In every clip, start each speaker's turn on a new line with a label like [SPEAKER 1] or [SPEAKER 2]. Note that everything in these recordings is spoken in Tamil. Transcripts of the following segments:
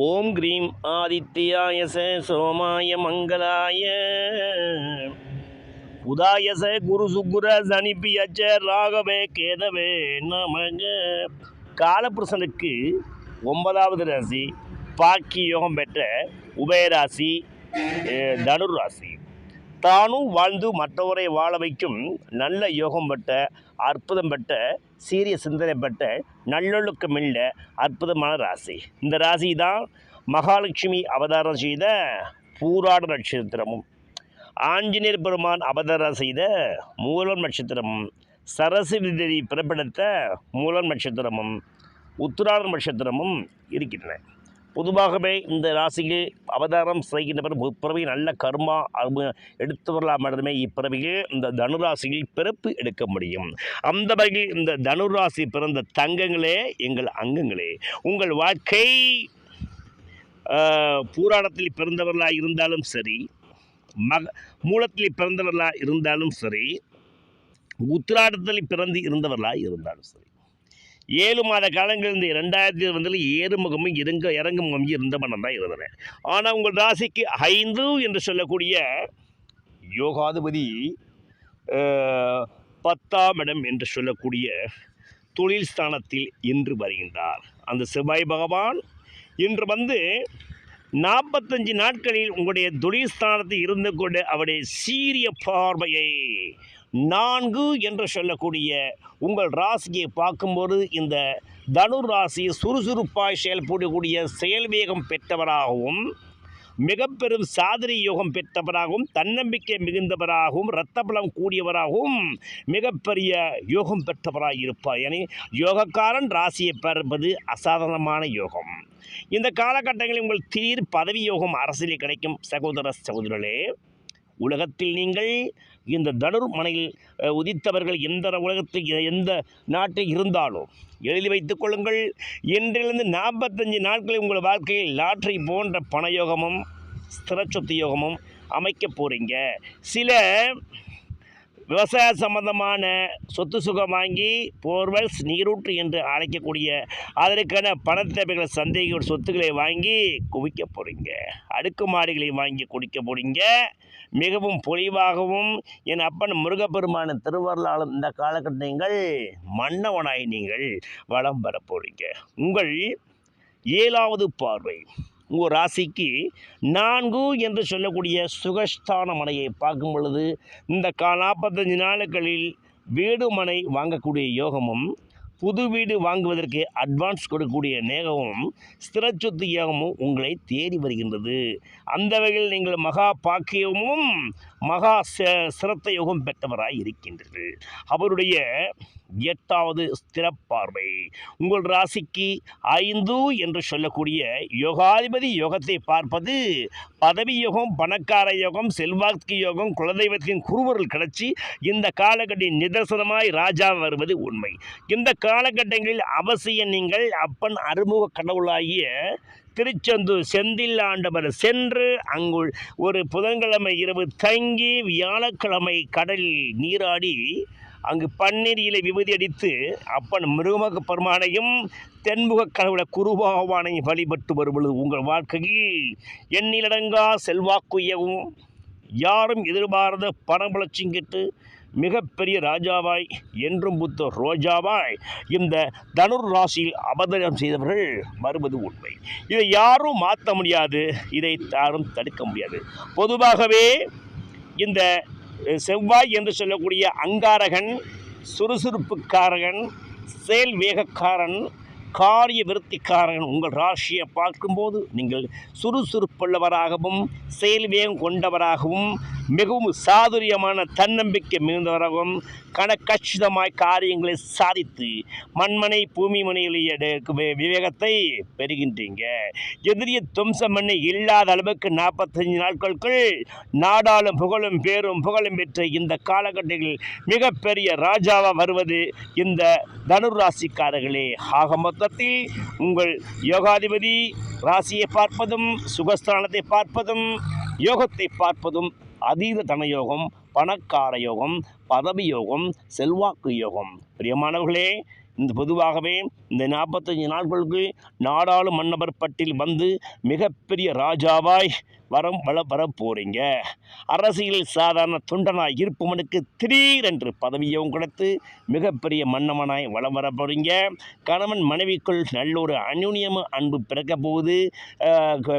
[SPEAKER 1] ஓம் கிரீம் ஆதித்யாய சோமாய மங்களாய. உதாயச குரு சுக்குர சனிப்பியச்ச ராகவே கேதவே நமக. காலபுருஷனுக்கு ஒன்பதாவது ராசி பாக்கி யோகம் பெற்ற உபயராசி அஹ், தனுர் ராசி. தானும் வாழ்ந்து மற்றவரை வாழ வைக்கும் நல்ல யோகம் பட்ட அற்புதம் பட்ட சீரிய சிந்தனை பெற்ற நல்லொழுக்கமில்ல அற்புதமான ராசி. இந்த ராசி தான் மகாலட்சுமி அவதாரம் செய்த பூராட நட்சத்திரமும். ஆஞ்சநேயர் பெருமான் அவதாரம் செய்த மூலம் நட்சத்திரமும். சரஸ்வதி தேவி பிறப்பிடத்த மூலம் நட்சத்திரமும். உத்திராட நட்சத்திரமும் இருக்கின்றன. பொதுவாகவே இந்த ராசியில் அவதாரம் செய்கின்றவர் இப்பிறவி நல்ல கர்மா அரும- எடுத்தவர்களால் மட்டுமே இப்பிறவியில் இந்த தனுராசியில் பிறப்பு எடுக்க முடியும். அந்த வகையில் இந்த தனுராசி பிறந்த தங்கங்களே எங்கள் அங்கங்களே. உங்கள் வாழ்க்கை பூராடத்தில் பிறந்தவர்களாக இருந்தாலும் சரி மக மூலத்தில் பிறந்தவர்களாக இருந்தாலும் சரி உத்திராடத்தில் பிறந்து இருந்தவர்களாக இருந்தாலும் சரி. ஏழு மாத காலங்கள் இந்த ரெண்டாயிரத்தி இருபதில் ஏறுமுகமும் இறங்க இறங்குமுகம் இருந்த மனம் தான் இருந்தன ஆனால் உங்கள் ராசிக்கு ஐந்து என்று சொல்லக்கூடிய யோகாதிபதி பத்தாம் இடம் என்று சொல்லக்கூடிய தொழில் ஸ்தானத்தில் இன்று வருகின்றார். அந்த செவ்வாய் பகவான் இன்று வந்து நாற்பத்தஞ்சு நாட்களில் உங்களுடைய தொழில் ஸ்தானத்தில் இருந்து கொண்டு அவருடைய சீரிய பார்வையை நான்கு என்று சொல்லக்கூடிய உங்கள் ராசியை பார்க்கும்போது இந்த தனுர் ராசி சுறுசுறுப்பாய் செயல்படக்கூடிய செயல்வேகம் பெற்றவராகவும் மிக பெரும் சாதனை யோகம் பெற்றவராகவும் தன்னம்பிக்கை மிகுந்தவராகவும் இரத்த பலம் கூடியவராகவும் மிகப்பெரிய யோகம் பெற்றவராக இருப்பார். என யோகக்காரன் ராசியை பெறுவது அசாதாரணமான யோகம். இந்த காலகட்டங்களில் உங்கள் திடீர் பதவி யோகம் அரசியலில் கிடைக்கும். சகோதர சகோதரர்களே உலகத்தில் நீங்கள் இந்த தனுர் மனையில் உதித்தவர்கள் எந்த உலகத்தை எந்த நாட்டில் இருந்தாலும் எழுதி வைத்துக் கொள்ளுங்கள். இன்றிலிருந்து நாற்பத்தஞ்சு நாட்களில் உங்கள் வாழ்க்கையில் லாட்டரி போன்ற பணயோகமும் ஸ்திர சொத்து யோகமும் அமைக்க போகிறீங்க சில விவசாய சம்பந்தமான சொத்து சுகம் வாங்கி போர்வெல்ஸ் நீரூற்று என்று அழைக்கக்கூடிய அதற்கான பண தேவைகளை சந்தேக சொத்துக்களை வாங்கி குவிக்க போகிறீங்க அடுக்குமாடிகளை வாங்கி குடிக்க போகிறீங்க மிகவும் பொலிவாகவும் என் அப்பன் முருகப்பெருமான திருவருளாலும் இந்த காலகட்டங்கள் மன்னவனாய் நீங்கள் வளம் பெற போகிறீங்க உங்கள் ஏழாவது பார்வை. உங்கள் ராசிக்கு நான்கு என்று சொல்லக்கூடிய சுகஸ்தான மனையை பார்க்கும் பொழுது இந்த கா நாற்பத்தஞ்சு நாட்களில் வீடு மனை வாங்கக்கூடிய யோகமும் புது வீடு வாங்குவதற்கு அட்வான்ஸ் கொடுக்கக்கூடிய நேகமும் ஸ்திரச்சொத்து யோகமும் உங்களை தேடி வருகின்றது. அந்த வகையில் நீங்கள் மகா பாக்கியமும் மகா சிரத்த யோகம் பெற்றவராய் இருக்கின்றீர்கள். அவருடைய எட்டாவது ஸ்திரப்பார்வை. உங்கள் ராசிக்கு ஐந்து என்று சொல்லக்கூடிய யோகாதிபதி யோகத்தை பார்ப்பது பதவி யோகம் பணக்கார யோகம் செல்வாக்கு யோகம் குலதெய்வத்தின் குருவருள் கிடச்சி இந்த காலகட்டத்தில் நிதர்சனமாய் ராஜா வருவது உண்மை. இந்த காலகட்டங்களில் அவசியம் நீங்கள் அப்பன் அறுமுக கடவுளாகிய திருச்செந்தூர் செந்தில் ஆண்டவர் சென்று அங்குள் ஒரு புதன்கிழமை இரவு தங்கி வியாழக்கிழமை கடலில் நீராடி அங்கு பன்னீர் இலை விபதி அடித்து அப்பன் மிருகமக பெருமானையும் தென்முக கடவுள குருபகவானையும் வழிபட்டு வரும்பொழுது உங்கள் வாழ்க்கையில் எண்ணிலடங்கா செல்வாக்குயவும் யாரும் எதிர்பாராத பணபலச்சிங்கிட்டு மிகப்பெரிய ராஜாவாய் என்றும் புத்த ரோஜாவாய் இந்த தனுர் ராசியில் அபதனம் செய்தவர்கள் வருவது உண்மை. இதை யாரும் மாற்ற முடியாது இதை யாரும் தடுக்க முடியாது. பொதுவாகவே இந்த செவ்வாய் என்று சொல்லக்கூடிய அங்காரகன் சுறுசுறுப்புக்காரகன் செயல் வேகக்காரன் காரிய விருத்திக்காரன் உங்கள் ராசியை பார்க்கும்போது நீங்கள் சுறுசுறுப்புள்ளவராகவும் செயல் வேகம் கொண்டவராகவும் மிகவும் சாதுரியமான தன்னம்பிக்கை மிகுந்தவராகவும் கணக்கச்சிதமாய் காரியங்களை சாதித்து மண்மனை பூமி மனையிலேயே விவேகத்தை பெறுகின்றீங்க. எதிரிய துவம்சம் பண்ணி இல்லாத அளவுக்கு நாற்பத்தஞ்சு நாட்களுக்குள் நாடாளும் புகழும் பேரும் புகழும் பெற்ற இந்த காலகட்டத்தில் மிகப்பெரிய ராஜாவாக வருவது இந்த தனுர் ராசிக்காரர்களே ஆக மொத்தத்தில் உங்கள் யோகாதிபதி ராசியை பார்ப்பதும் சுகஸ்தானத்தை பார்ப்பதும் யோகத்தை பார்ப்பதும் அதீத தனயோகம் பணக்கார யோகம் பதவி யோகம் செல்வாக்கு யோகம். பிரியமானவர்களே இந்த பொதுவாகவே இந்த நாற்பத்தஞ்சு நாட்களுக்கு நாடாளு மன்னபர் பட்டியல் வந்து மிகப்பெரிய ராஜாவாய் வரம் வள வர போகிறீங்க அரசியலில் சாதாரண தொண்டனாய் இருப்பவனுக்கு திடீரென்று பதவியும் கொடுத்து மிகப்பெரிய மன்னவனாய் வளம் வர போகிறீங்க கணவன் மனைவிக்குள் நல்ல ஒரு அந்யுன்யமும் அன்பு பிறக்க போகுது.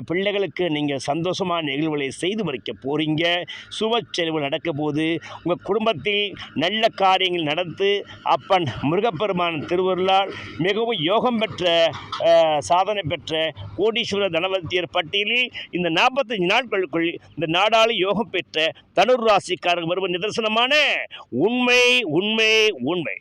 [SPEAKER 1] பிள்ளைகளுக்கு நீங்கள் சந்தோஷமான நிகழ்வுகளை செய்து வைக்க போகிறீங்க சுப செலவு நடக்க போகுது. உங்கள் குடும்பத்தில் நல்ல காரியங்கள் நடந்து அப்பன் முருகப்பெருமான் திருவருளால் மிகவும் யோகம் பெற்ற சாதனை பெற்ற கோடீஸ்வர தனவந்தியர் பட்டியலில் இந்த நாற்பத்தஞ்சு நாட்களுக்குள் இந்த நாடாளு யோகம் பெற்ற தனுர் ராசிக்காரர்கள் வருவ நிதர்சனமான உண்மை உண்மை உண்மை.